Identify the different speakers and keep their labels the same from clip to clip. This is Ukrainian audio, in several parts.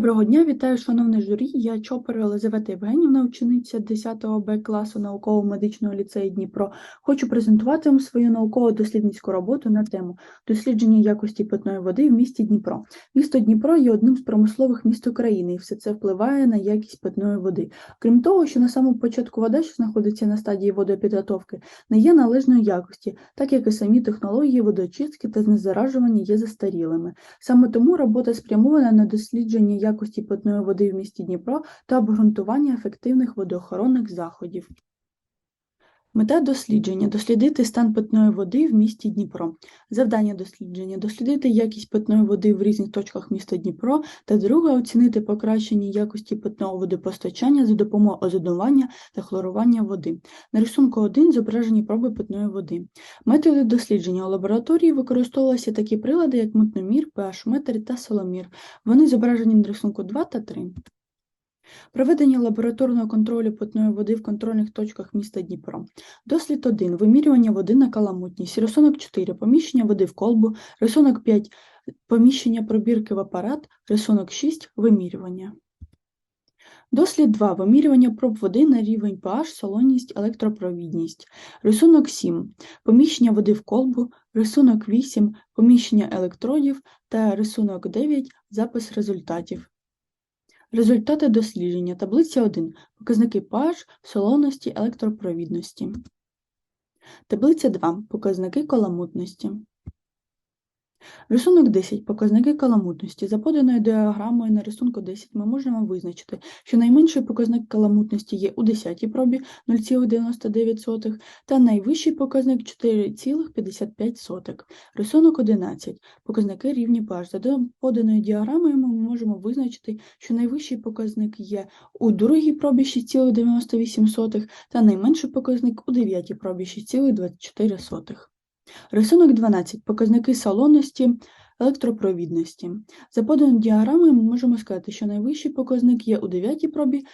Speaker 1: Доброго дня, вітаю, шановне журі. Я Чопер Елизавета Євгенівна, учениця 10 Б класу науково-медичного ліцею Дніпро. Хочу презентувати вам свою науково-дослідницьку роботу на тему дослідження якості питної води в місті Дніпро. Місто Дніпро є одним з промислових міст України, і все це впливає на якість питної води. Крім того, що на самому початку вода, що знаходиться на стадії водопідготовки, не є належної якості, так як і самі технології водоочистки та знезаражування є застарілими. Саме тому робота спрямована на дослідження питної води в місті Дніпро та обґрунтування ефективних водоохоронних заходів. Мета дослідження дослідити стан питної води в місті Дніпро. Завдання дослідження дослідити якість питної води в різних точках міста Дніпро та друге оцінити покращення якості питного водопостачання за допомогою озонування та хлорування води. На рисунку 1 зображені проби питної води. Методи дослідження у лабораторії використовувалися такі прилади, як мутномір, pH-метр та соломір. Вони зображені на рисунку 2 та 3. Проведення лабораторного контролю питної води в контрольних точках міста Дніпро. Дослід 1. Вимірювання води на каламутність. Рисунок 4. Поміщення води в колбу. Рисунок 5. Поміщення пробірки в апарат. Рисунок 6. Вимірювання. Дослід 2. Вимірювання проб води на рівень pH, солоність, електропровідність. Рисунок 7. Поміщення води в колбу. Рисунок 8. Поміщення електродів та рисунок 9. Запис результатів. Результати дослідження. Таблиця 1. Показники pH, солоності, електропровідності. Таблиця 2. Показники каламутності. Рисунок 10. Показники каламутності. За поданою діаграмою на рисунку 10 ми можемо визначити, що найменший показник каламутності є у 10 пробі 0,99 та найвищий показник 4,55. Рисунок 11. Показники рівні pH. За поданою діаграмою ми можемо визначити, що найвищий показник є у другій пробі 6,98 та найменший показник у 9 пробі 6,24. Рисунок 12. Показники салонності, електропровідності. За поданою діаграмою ми можемо сказати, що найвищий показник є у 9 пробі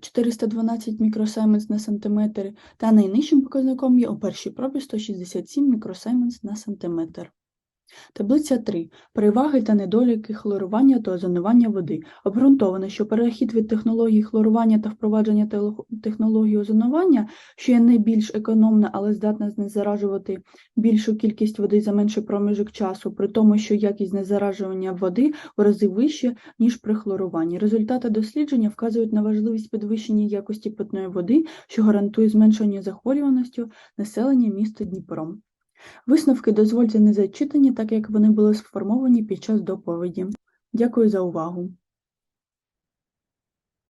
Speaker 1: 412 мікросайменс на сантиметр, та найнижчим показником є у першій пробі 167 мікросайменс на сантиметр. Таблиця 3. Переваги та недоліки хлорування та озонування води. Обґрунтовано, що перехід від технології хлорування та впровадження технології озонування, що є найбільш економна, але здатна знезаражувати більшу кількість води за менший проміжок часу, при тому, що якість знезаражування води у рази вища, ніж при хлоруванні. Результати дослідження вказують на важливість підвищення якості питної води, що гарантує зменшення захворюваності населення міста Дніпро. Висновки дозвольте не зачитані, так як вони були сформовані під час доповіді. Дякую за увагу!